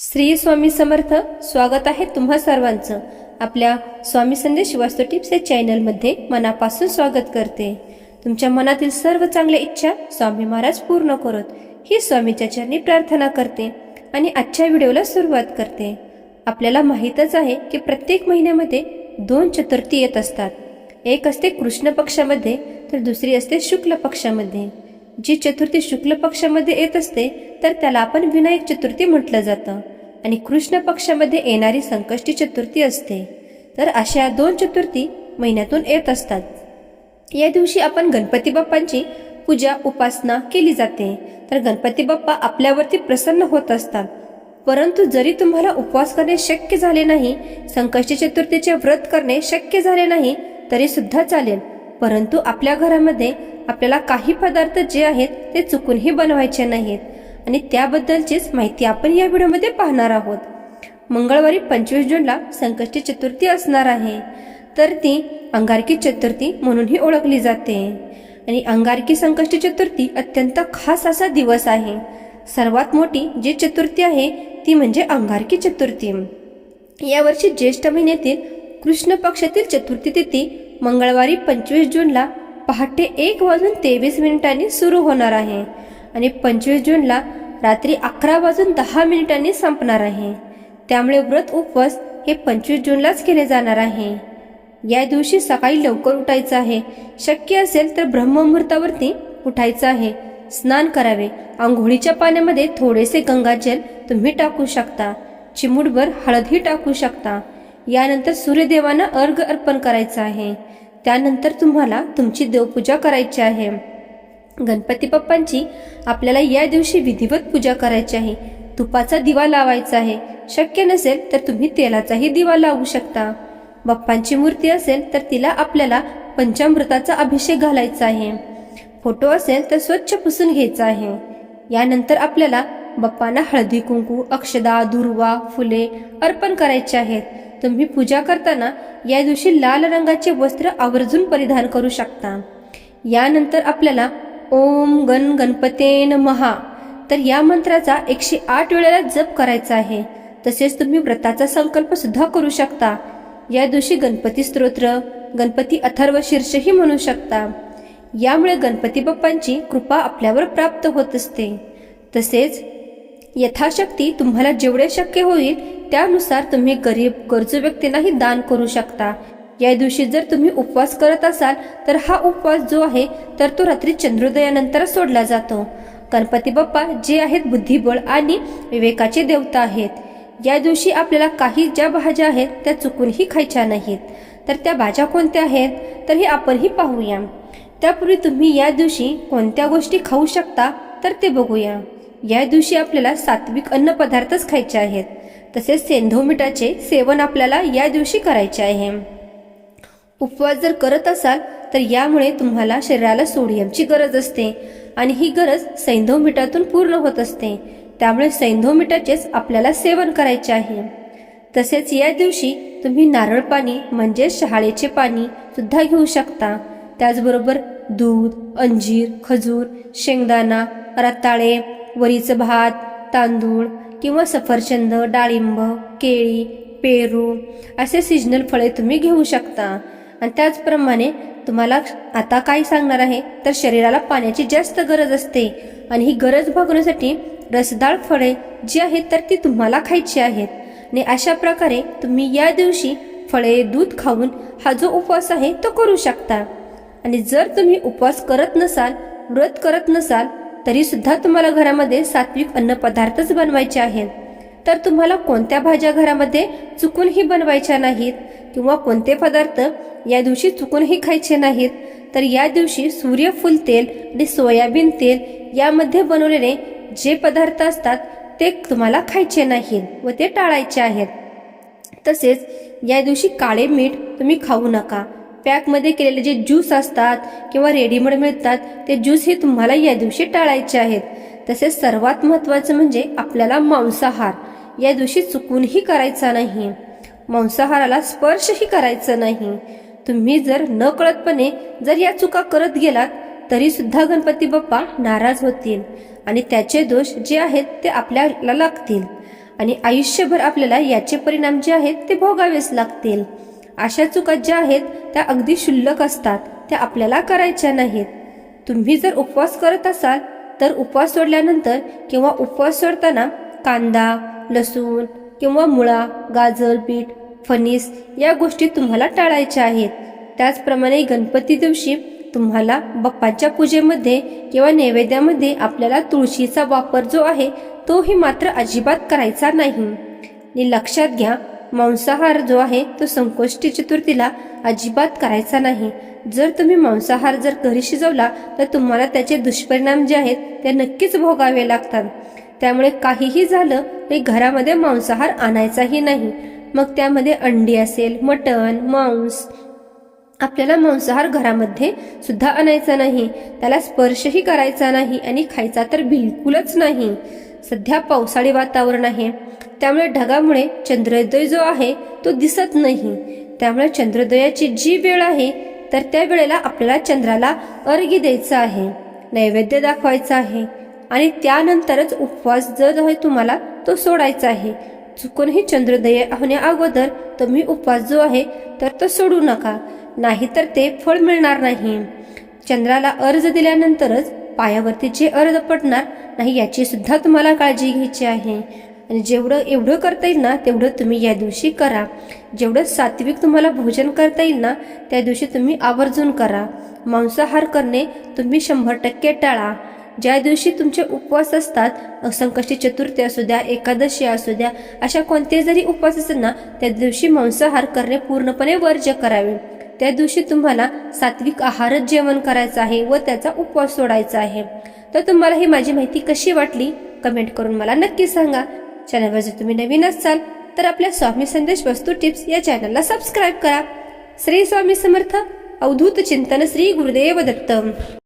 श्री स्वामी समर्थ स्वागत आहे तुम्हा सर्वांचं. आपल्या स्वामी संदेश वास्तू टिप्स या चॅनलमध्ये मनापासून स्वागत करते. तुमच्या मनातील सर्व चांगल्या इच्छा स्वामी महाराज पूर्ण करत ही स्वामीच्या चरणी प्रार्थना करते आणि आजच्या व्हिडिओला सुरुवात करते. आपल्याला माहीतच आहे की प्रत्येक महिन्यामध्ये दोन चतुर्थी येत असतात. एक असते कृष्ण पक्षामध्ये तर दुसरी असते शुक्ल पक्षामध्ये. जी चतुर्थी शुक्ल पक्षामध्ये येत असते तर त्याला आपण विनायक चतुर्थी म्हटलं जातं. आणि कृष्ण पक्षामध्ये येणारी संकष्टी चतुर्थी असते. तर अशा दोन चतुर्थी महिन्यातून येत असतात. या दिवशी आपण गणपती बाप्पांची पूजा उपासना केली जाते. तर गणपती बाप्पा आपल्यावरती प्रसन्न होत असतात. परंतु जरी तुम्हाला उपवास करणे शक्य झाले नाही संकष्टी चतुर्थीचे व्रत करणे शक्य झाले नाही तरी सुद्धा चालेल. परंतु आपल्या घरामध्ये आपल्याला काही पदार्थ जे आहेत ते चुकूनही बनवायचे नाहीत. आणि त्याबद्दलचीच माहिती आपण या व्हिडिओमध्ये पाहणार आहोत. मंगळवारी पंचवीस जूनला संकष्टी चतुर्थी असणार आहे. तर ती अंगारकी चतुर्थी म्हणूनही ओळखली जाते. आणि अंगारकी संकष्टी चतुर्थी अत्यंत खास असा दिवस आहे. सर्वात मोठी जी चतुर्थी आहे ती म्हणजे अंगारकी चतुर्थी. यावर्षी ज्येष्ठ महिन्यातील कृष्ण पक्षातील चतुर्थी तिथी मंगळवारी पंचवीस जूनला पहाटे एक वाजून तेवीस मिनिटांनी सुरू होणार आहे आणि पंचवीस जूनला रात्री अकरा वाजून दहा मिनिटांनी संपणार आहे. त्यामुळे व्रत उपवास हे पंचवीस जूनलाच केले जाणार आहे. या दिवशी सकाळी लवकर उठायचं आहे. शक्य असेल तर ब्रह्ममुहूर्तावरती उठायचं आहे. स्नान करावे. आंघोळीच्या पाण्यामध्ये थोडेसे गंगाजल तुम्ही टाकू शकता. चिमूटभर हळदही टाकू शकता. यानंतर सूर्यदेवांना अर्घ अर्पण करायचं आहे. त्यानंतर तुम्हाला तुमची देवपूजा करायची आहे. गणपती बाप्पांची आपल्याला या दिवशी विधिवत पूजा करायची आहे. तुपाचा दिवा लावायचा आहे. शक्य नसेल तर तुम्ही तेलाचाही दिवा लावू शकता. बाप्पांची मूर्ती असेल तर तिला आपल्याला पंचामृताचा अभिषेक घालायचा आहे. फोटो असेल तर स्वच्छ पुसून घ्यायचा आहे. यानंतर आपल्याला बाप्पांना हळदी कुंकू अक्षदा दुर्वा फुले अर्पण करायचे आहेत. तुम्ही पूजा करताना या दिवशी लाल रंगाचे वस्त्र आवर्जून परिधान करू शकता. यानंतर आपल्याला ओम गण गणपतेन महा तर या मंत्राचा एकशे आठ वेळेला जप करायचा आहे. तसेच तुम्ही व्रताचा संकल्प सुद्धा करू शकता. या दिवशी गणपती स्तोत्र गणपती अथर्व शीर्षही म्हणू शकता. यामुळे गणपती बाप्पांची कृपा आपल्यावर प्राप्त होत असते. तसेच यथाशक्ती तुम्हाला जेवढे शक्य होईल त्यानुसार तुम्ही गरीब गरजू व्यक्तींनाही दान करू शकता. या दिवशी जर तुम्ही उपवास करत असाल तर हा उपवास जो आहे तर तो रात्री चंद्रोदयानंतर सोडला जातो. गणपती बाप्पा जे आहेत बुद्धिबळ आणि विवेकाचे देवता आहेत. या दिवशी आपल्याला काही ज्या भाज्या आहेत त्या चुकूनही खायच्या नाहीत. तर त्या भाज्या कोणत्या आहेत तर हे आपणही पाहूया. त्यापूर्वी तुम्ही या दिवशी कोणत्या गोष्टी खाऊ शकता तर ते बघूया. या दिवशी आपल्याला सात्विक अन्न पदार्थच खायचे आहेत. तसेच सेंधव मिठाचे सेवन आपल्याला या दिवशी करायचे आहे. उपवास जर करत असाल तर यामुळे तुम्हाला शरीराला सोडियमची गरज असते आणि ही गरज सैंधव मिठातून पूर्ण होत असते. त्यामुळे सैंधव मिठाचेच आपल्याला सेवन करायचे आहे. तसेच या दिवशी तुम्ही नारळ पाणी म्हणजे शहाळेचे पाणी सुद्धा घेऊ शकता. त्याचबरोबर दूध अंजीर खजूर शेंगदाणा रताळे वरीचं भात तांदूळ किंवा सफरचंद डाळिंब केळी पेरू असे सिजनल फळे तुम्ही घेऊ शकता. आणि त्याचप्रमाणे तुम्हाला आता काय सांगणार आहे? तर शरीराला पाण्याची जास्त गरज असते. आणि ही गरज भागवण्यासाठी रसदाळ फळे जी आहेत तर ती तुम्हाला खायची आहेत. आणि अशा प्रकारे तुम्ही या दिवशी फळे दूध खाऊन हा जो उपवास आहे तो करू शकता. आणि जर तुम्ही उपवास करत नसाल व्रत करत नसाल तरी सुद्धा तुम्हाला घरामध्ये सात्विक अन्न पदार्थच बनवायचे आहेत. तर तुम्हाला कोणत्या भाज्या घरामध्ये चुकूनही बनवायच्या नाहीत किंवा कोणते पदार्थ या दिवशी चुकूनही खायचे नाहीत तर या दिवशी सूर्यफूल तेल आणि सोयाबीन तेल यामध्ये बनवलेले जे पदार्थ असतात ते तुम्हाला खायचे नाहीत व ते टाळायचे आहेत. तसेच या दिवशी काळे मीठ तुम्ही खाऊ नका. पॅकमध्ये केलेले जे ज्यूस असतात किंवा रेडीमेड मिळतात ते ज्यूस हे तुम्हाला या दिवशी टाळायचे आहेत. तसेच सर्वात महत्त्वाचं म्हणजे आपल्याला मांसाहार. या दिवशी चुकूनही करायचा नाही. मांसाहाराला स्पर्शही करायचा नाही. तुम्ही जर नकळतपणे जर या चुका करत गेलात तरी सुद्धा गणपती बाप्पा नाराज होतील आणि त्याचे दोष जे आहेत ते आपल्याला लागतील. आणि आयुष्यभर आपल्याला याचे परिणाम जे आहेत ते भोगावेच लागतील. अशा चुका ज्या आहेत त्या अगदी क्षुल्लक असतात. त्या आपल्याला करायच्या नाहीत. तुम्ही जर उपवास करत असाल तर उपवास सोडल्यानंतर किंवा उपवास सोडताना कांदा लसूण किंवा मुळा गाजर बीट फणीस या गोष्टी तुम्हाला टाळायच्या आहेत. त्याचप्रमाणे गणपती दिवशी तुम्हाला बाप्पाच्या पूजेमध्ये किंवा नैवेद्यामध्ये आपल्याला तुळशीचा वापर जो आहे तोही मात्र अजिबात करायचा नाही. आणि लक्षात घ्या मांसाहार जो आहे तो संकष्टी चतुर्थीला अजिबात करायचा नाही. जर तुम्ही मांसाहार जर घरी शिजवला तर तुम्हाला त्याचे दुष्परिणाम जे आहेत ते नक्कीच भोगावे लागतात. त्यामुळे काहीही झालं तरी घरामध्ये मांसाहार आणायचाही नाही. मग त्यामध्ये अंडी असेल मटण मांस आपल्याला मांसाहार घरामध्ये सुद्धा आणायचा नाही. त्याला स्पर्शही करायचा नाही आणि खायचा तर बिलकुलच नाही. सध्या पावसाळी वातावरण आहे. त्यामुळे ढगामुळे चंद्रोदय जो आहे तो दिसत नाही. त्यामुळे चंद्रोदयाची जी वेळ आहे तर त्या वेळेला आपल्याला चंद्राला अर्घ्य द्यायचा आहे नैवेद्य दाखवायचा आहे आणि त्यानंतरच उपवास जो आहे तुम्हाला तो सोडायचा आहे. चुकूनही चंद्रोदय होण्या अगोदर तुम्ही उपवास जो आहे तर तो सोडू नका. नाहीतर ते फळ मिळणार नाही. चंद्राला अर्ज दिल्यानंतरच पायावरती जे अर्ज पडणार नाही याची सुद्धा तुम्हाला काळजी घ्यायची आहे. आणि जेवढं एवढं करता येईल ना तेवढं तुम्ही या दिवशी करा. जेवढं सात्विक तुम्हाला भोजन करता येईल ना त्या दिवशी तुम्ही आवर्जून करा. मांसाहार करणे तुम्ही शंभर टक्के टाळा. ज्या दिवशी तुमचे उपवास असतात संकष्टी चतुर्थी असू द्या एकादशी असू द्या अशा कोणते जरी उपवास असेल ना त्या दिवशी मांसाहार करणे पूर्णपणे वर्ज्य करावे. त्या दिवशी तुम्हाला सात्विक आहारच जेवण करायचं आहे व त्याचा उपवास सोडायचा आहे. तर तुम्हाला ही माझी माहिती कशी वाटली? कमेंट करून मला नक्की सांगा. चॅनलवर जर तुम्ही नवीन असाल तर आपल्या स्वामी संदेश वस्तू टिप्स या चॅनलला सबस्क्राईब करा. श्री स्वामी समर्थ अवधूत चिंतन श्री गुरुदेव दत्त